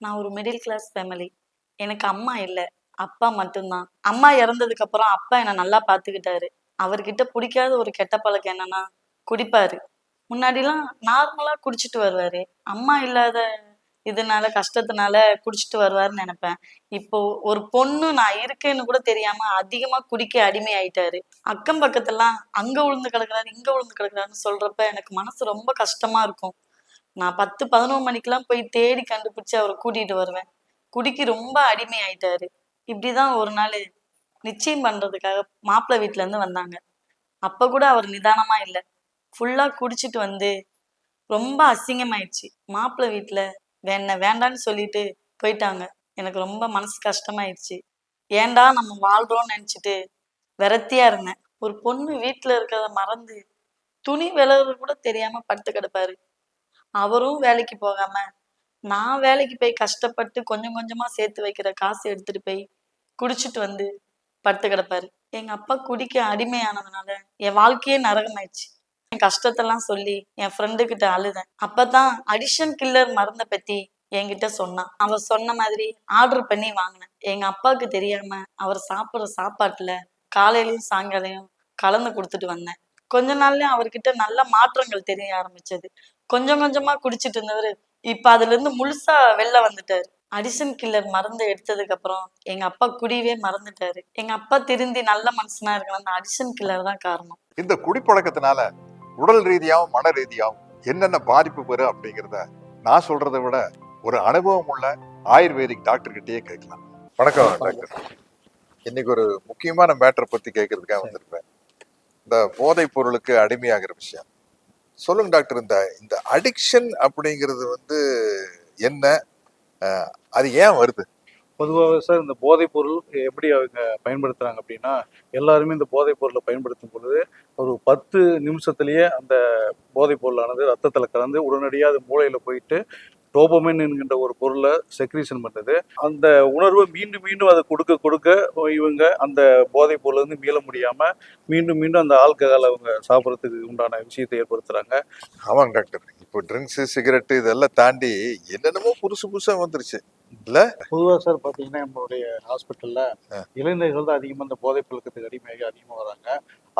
நான் ஒரு middle class family எனக்கு அம்மா இல்லை அப்பா மட்டும்தான். அம்மா இறந்ததுக்கு அப்புறம் அப்பா என்னை நல்லா பார்த்துக்கிட்டாரு. அவர்கிட்ட பிடிக்காத ஒரு கெட்ட பழக்கம் என்னன்னா குடிப்பாரு. முன்னாடிலாம் நார்மலா குடிச்சிட்டு வருவாரு. அம்மா இல்லாத இதனால கஷ்டத்தினால குடிச்சிட்டு வருவாருன்னு நினைப்பேன். இப்போ ஒரு பொண்ணு நான் இருக்கேன்னு கூட தெரியாம அதிகமா குடிக்க அடிமை ஆயிட்டாரு அக்கம் பக்கத்துல அங்க உளுந்து கிடக்குறாரு இங்க உளுந்து கிடக்குறாருன்னு சொல்றப்ப எனக்கு மனசு ரொம்ப கஷ்டமா இருக்கும். நான் பத்து பதினோரு மணிக்கெல்லாம் போய் தேடி கண்டுபிடிச்சு அவரை கூட்டிட்டு வருவேன். குடிக்கு ரொம்ப அடிமை ஆயிட்டாரு இப்படிதான் ஒரு நாள் நிச்சயம் பண்றதுக்காக மாப்பிள்ளை வீட்ல இருந்து வந்தாங்க. அப்ப கூட அவர் நிதானமா இல்லை. ஃபுல்லா குடிச்சிட்டு வந்து ரொம்ப அசிங்கமாயிடுச்சு. மாப்பிள்ளை வீட்ல வேண வேண்டான்னு சொல்லிட்டு போயிட்டாங்க. எனக்கு ரொம்ப மனசு கஷ்டமாயிடுச்சு. ஏண்டா நம்ம வாழ்றோம்னு நினைச்சிட்டு விரத்தியா இருந்தேன். ஒரு பொண்ணு வீட்டில் இருக்கிறத மறந்து துணி விலகுறது கூட தெரியாம படுத்து கிடப்பாரு. அவரும் வேலைக்கு போகாம நான் வேலைக்கு போய் கஷ்டப்பட்டு கொஞ்சம் கொஞ்சமா சேர்த்து வைக்கிற காசு எடுத்துட்டு போய் குடிச்சிட்டு வந்து படுத்து கிடப்பாரு. எங்க அப்பா குடிக்க அடிமையானதுனால என் வாழ்க்கையே நரகமாயிடுச்சு. என் கஷ்டத்தெல்லாம் சொல்லி என் ஃப்ரெண்டு கிட்ட அழுதேன். அப்பதான் அடிஷன் கில்லர் மருந்தை பத்தி என்கிட்ட சொன்னான். அவர் சொன்ன மாதிரி ஆர்டர் பண்ணி வாங்கினேன். எங்க அப்பாவுக்கு தெரியாம அவர் சாப்பிடுற சாப்பாட்டுல காலையிலயும் சாயங்காலையும் கலந்து கொடுத்துட்டு வந்தேன். கொஞ்ச நாள்லயும் அவர்கிட்ட நல்ல மாற்றங்கள் தெரிய ஆரம்பிச்சது. கொஞ்சம் கொஞ்சமா குடிச்சிட்டு இருந்தவர். இப்ப அதுல இருந்து முழுசா வெளில வந்துட்டாரு. அடிஷன் கில்லர் மருந்து எடுத்ததுக்கு அப்புறம் எங்க அப்பா குடியவே மறந்துட்டாரு. எங்க அப்பா திருந்தி நல்ல மனுஷனா இருக்கணும். அந்த அடிஷன் கில்லர் தான் காரணம். இந்த குடிப்பழக்கத்தினால உடல் ரீதியாகவும் மன ரீதியாகவும் என்னென்ன பாதிப்பு பெறும் அப்படிங்கிறத நான் சொல்றதை விட ஒரு அனுபவம் உள்ள ஆயுர்வேதிக் டாக்டர் கிட்டயே கேட்கலாம். வணக்கம் டாக்டர் இன்னைக்கு ஒரு முக்கியமான மேட்டரை பத்தி கேட்கறதுக்காக வந்திருப்பேன். இந்த போதைப் பொருளுக்கு அடிமையாகிற விஷயம். சொல்லுங்க டாக்டர் இந்த இந்த அடிக்ஷன் அப்படிங்கிறது வந்து என்ன? அது ஏன் வருது? பொதுவாக சார் இந்த போதைப் பொருள் எப்படி அவங்க பயன்படுத்துகிறாங்க அப்படின்னா எல்லாருமே இந்த போதைப் பொருளை பயன்படுத்தும் பொழுது ஒரு பத்து நிமிஷத்துலேயே அந்த போதைப் பொருளானது ரத்தத்தில் கலந்து உடனடியாக அது மூளையில் போயிட்டு டோபமின் என்கின்ற ஒரு பொருளை செக்ரீஷன் பண்ணுது. அந்த உணர்வை மீண்டும் மீண்டும் அதை கொடுக்க கொடுக்க இவங்க அந்த போதைப் பொருள்ல இருந்து மீள முடியாம மீண்டும் மீண்டும் அந்த ஆல்கஹால் அவங்க சாப்பிட்றதுக்கு உண்டான விஷயத்தை ஏற்படுத்துறாங்க. ஆமாங்க டாக்டர். இப்போ ட்ரிங்க்ஸ் சிகரெட் இதெல்லாம் தாண்டி என்னென்னமோ புதுசு புதுசா வந்துருச்சு. இல்ல? பொதுவாக சார் பார்த்தீங்கன்னா நம்மளுடைய ஹாஸ்பிட்டலில். இளைஞர்கள் தான் அதிகமாக இந்த போதை பழக்கத்துக்கு அடிமையாகி அதிகமாக வராங்க.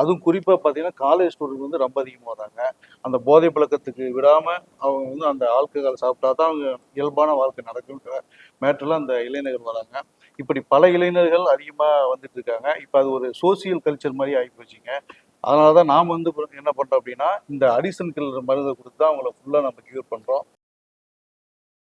அதுவும் குறிப்பாக பார்த்தீங்கன்னா காலேஜ் ஸ்டூடெண்ட் வந்து ரொம்ப அதிகமாக வராங்க அந்த போதை பழக்கத்துக்கு விடாமல் அவங்க வந்து அந்த ஆல்கஹால் சாப்பிட்டா தான் அவங்க இயல்பான வாழ்க்கை நடக்கும்ன்ற மேட்டரில் அந்த இளைஞர்கள் வராங்க. இப்படி பல இளைஞர்கள் அதிகமாக வந்துட்டு இருக்காங்க. இப்போ அது ஒரு சோசியல் கல்ச்சர் மாதிரி ஆகி போச்சுங்க. அதனால தான் நாம் வந்து என்ன பண்ணுறோம் அப்படின்னா இந்த அடிசன் கில்லர் மருந்தை கொடுத்து தான் அவங்கள ஃபுல்லாக நம்ம கியூர் பண்ணுறோம்